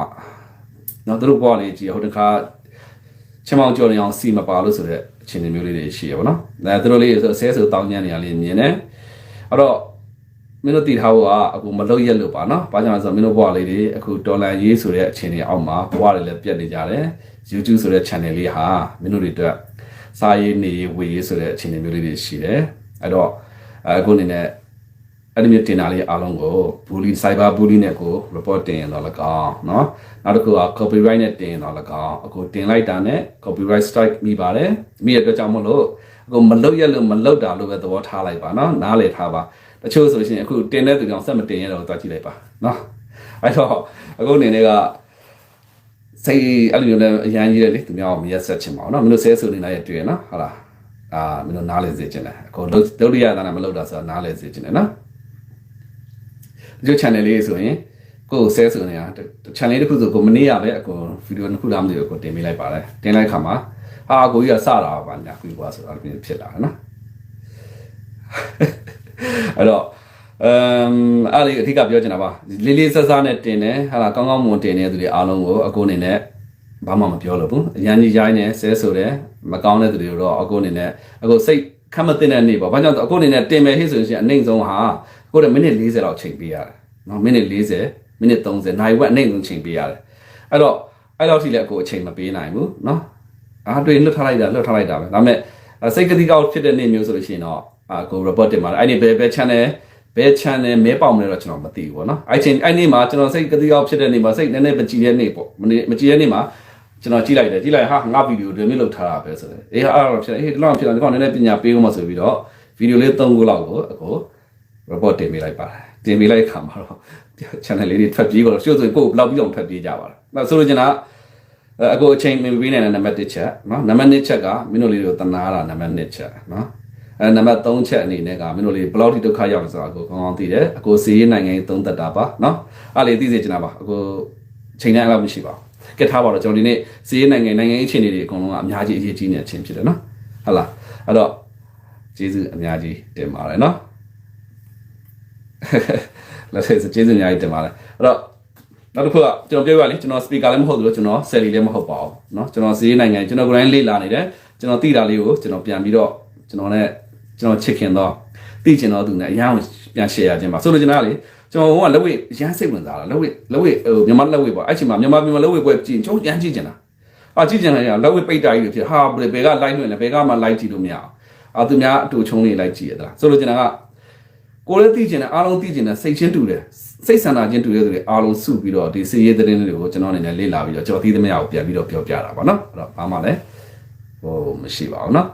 နော်သူတို့ဘွားလေးကြည့်ဟိုတခါချမောင်ကြော်နေအောင်စီမပါလို့ဆိုတဲ့အခြေအနေမျိုးလေးတွေရှိရပါတော့။အဲသူတို့လေးဆိုဆဲဆိုတောင်းညံ့နေရလေးမြင်တယ်။အဲ့တော့ မင်းတို့တည်ထားဖို့ကအခုမလုတ်ရက်လို့ပါနော်။ဘာကြောင့်လဲဆိုတော့မင်းတို့ဘွားလေးတွေအခုဒေါ်လာရေးဆိုတဲ့အခြေအနေအောက်မှာဘွားတွေလည်းပြတ်နေကြတယ်။ YouTube ဆိုတဲ့ channel လေးဟာမင်းတို့တွေအတွက်စားရေးနေရေးဝေရေးဆိုတဲ့အခြေအနေမျိုးလေးတွေရှိတယ်။အဲ့တော့အခုအနေနဲ့အဲ့ဒီမျိုးတင်တာလေးအားလုံးကို bully cyber bully နဲ့ကို report တင်ရင်တော့လကောင်းเนาะနောက်တစ်ခုက copyright နဲ့တင်ရင်တော့လကောင်းအခုတင်လိုက်တာနဲ့ copyright strike မိပါတယ်မိရအတွက်ကြောင့်မလို့အခုမလုတ်ရက်လို့မလုတ်တာလို့ပဲသဘောထားလိုက်ပါเนาะနားလည်ထားပါ အချို့ဆိုရှင်အခုတင်တဲ့သူကြောင့်ဆက်မတင်ရတော့သွားကြည့်လိုက်ပါနော်အဲ့တော့အခုအနေနဲ့ကစိတ်အဲ့လိုလည်းအရန်ကြီးတယ်လေသူများကမရက်ဆက်ချင်ပါဘူးနော်မင်းတို့ဆဲဆိုနေလိုက်ရတွေ့ရနော်ဟုတ်လားအာမင်းတို့နားလဲစေချင်တယ်အခုလုံးလုံးရတာနဲ့မလုပ်တာဆိုတော့နားလဲစေချင်တယ်နော်ဒီ channel လေးဆိုရင်ကိုယ်ဆဲဆိုနေတာ channel တစ်ခုဆိုကိုမနေ့ကပဲအကိုဗီဒီယိုတစ်ခုလားမသိဘူးကိုတင်ပေးလိုက်ပါတယ်တင်လိုက်ခါမှာဟာကိုကြီးကစတာပါညာကိုကြီးကဆိုတာမျိုးဖြစ်လာတယ်နော် အဲ့တော့အမ်အဲ့ဒီအထက်ကပြောချင်တာပါလေးလေးဆက်ဆက်နဲ့တင်တယ်ဟာလာကောင်းကောင်းမွန်တင်တဲ့သူတွေအားလုံးကိုအကိုအနေနဲ့ဘာမှမပြောလို့ဘူးအရန်ကြီးရိုင်းနေဆဲဆိုတယ်မကောင်းတဲ့သူတွေတော့အကိုအနေနဲ့အကိုစိတ်ခတ်မသိတဲ့နေ့ပေါ့ဘာကြောင့်အကိုအနေနဲ့တင်မယ်ဟိဆိုရင်အနှိမ့်ဆုံးဟာကိုယ်ကမိနစ်40လောက်ချိန်ပေးရတယ်နော်မိနစ်40မိနစ်30နိုင်ဝက်အနှိမ့်ဆုံးချိန်ပေးရတယ်အဲ့တော့အဲ့လောက်ထိလည်းအကိုအချိန်မပေးနိုင်ဘူးနော်အားတွေလွတ်ထားလိုက်တာလွတ်ထားလိုက်တာပဲဒါပေမဲ့စိတ်ကတိကောက်ဖြစ်တဲ့နေ့မျိုးဆိုလို့ရှိရင်တော့ အကို report တင်ပါတယ်အဲ့ဒီဘယ်ဘယ် channel ဘယ် channel မဲပေါင်မလဲတော့ကျွန်တော်မသိဘူးပေါ့နော်အဲ့ချိန်အဲ့နေ့မှာကျွန်တော်စိတ်ကတိကောက်ဖြစ်တဲ့နေ့မှာစိတ်နည်းနည်းမကြည်တဲ့နေ့ပေါ့မနေ့မကြည်တဲ့နေ့မှာကျွန်တော်ကြည့်လိုက်တယ်ကြည့်လိုက်ဟာငါဗီဒီယိုတွေမျိုးလောက်ထားတာပဲဆိုတော့အေးအဲ့တော့ဖြစ်တယ်အေးဒီလောက်ဖြစ်တယ်ဒီကောင်နည်းနည်းပညာပေးဦးမဆိုပြီးတော့ဗီဒီယိုလေး၃ခုလောက်ကိုအကို report တင်ပေးလိုက်ပါတယ်တင်ပေးလိုက်ခါမှာတော့ channel လေးတွေထွက်ပြေးတော့ရှို့ဆိုကိုယ်ဘယ်လောက်ပြီးအောင်ထွက်ပြေးကြပါလား။ဒါဆိုလို့ကျွန်တော်အကိုအချိန်မပေးနိုင်တဲ့နံပါတ်1ချက်နော်နံပါတ်2ချက်ကမင်းတို့လေးတွေကိုတနာတာနံပါတ်2ချက်နော် အဲနံပါတ်3ချက်အနေနဲ့ကမင်းတို့လေးဘယ်လောက်ထိဒုက္ခရောက်လဲဆိုတာအကိုကောင်းကောင်းသိတယ်အကိုစီးရေးနိုင်ငံရေးသုံးသက်တာပါနော်အဲ့လေသိစေချင်တာပါအကိုချိန်တိုင်းအဲ့လောက်မရှိပါဘူးကဲထားပါတော့ကျွန်တော်ဒီနေ့စီးရေးနိုင်ငံနိုင်ငံရေးအခြေအနေတွေအကုန်လုံးကအများကြီးအရေးကြီးနေတဲ့အချိန်ဖြစ်တယ်နော်ဟုတ်လားအဲ့တော့ကျေးဇူးအများကြီးတင်ပါတယ်နော် လက်ဆက်ကျေးဇူးအများကြီးတင်ပါတယ်အဲ့တော့နောက်တစ်ခုကကျွန်တော်ပြောပြလေကျွန်တော် speaker လည်းမဟုတ်ဘူးလို့ကျွန်တော် selling လည်းမဟုတ်ပါဘူးเนาะကျွန်တော်ဈေးနိုင်ငံကျွန်တော်ကိုယ်တိုင်လေ့လာနေတယ်ကျွန်တော်သိတာလေးကိုကျွန်တော်ပြန်ပြီးတော့ကျွန်တော်နဲ့ ကျွန်တော်ချစ်ခင်တော့သိချင်တော့သူနဲ့အရင်ပြန် share ခြင်းပါဆိုလို့ကျွန်တော်ကလေကျွန်တော်ကလက်ဝဲရမ်းစိတ်ဝင်စားတာလက်ဝဲလက်ဝဲဟိုမြန်မာလက်ဝဲပေါ့အဲ့ချိန်မှာမြန်မာမြန်မာလက်ဝဲပွဲကြည့်ကျွန်တော်ရမ်းကြည့်ချင်တာအာကြည့်ချင်တယ်လက်ဝဲပိတ်တာကြီးတွေဖြစ်ဟာဘယ်က live လွှင့်လဲဘယ်ကမှ live ကြည့်လို့မရအောင်အာသူများအတူချုံနေ live ကြည့်ရသလားဆိုလို့ကျွန်တော်က ကိုယ်လည်းသိကျင်တယ်အားလုံးသိကျင်တယ်စိတ်ချင်းတူတယ်စိတ်ဆန္ဒချင်းတူတဲ့သူတွေအားလုံးစုပြီးတော့ဒီစီရေးသတင်းတွေကိုကျွန်တော်အနေနဲ့လေ့လာပြီးတော့ကျွန်တော်သိသမျှကိုပြန်ပြီးတော့ပြောပြတာပါเนาะအဲ့တော့ဘာမှလည်းဟိုမရှိပါဘူးเนาะ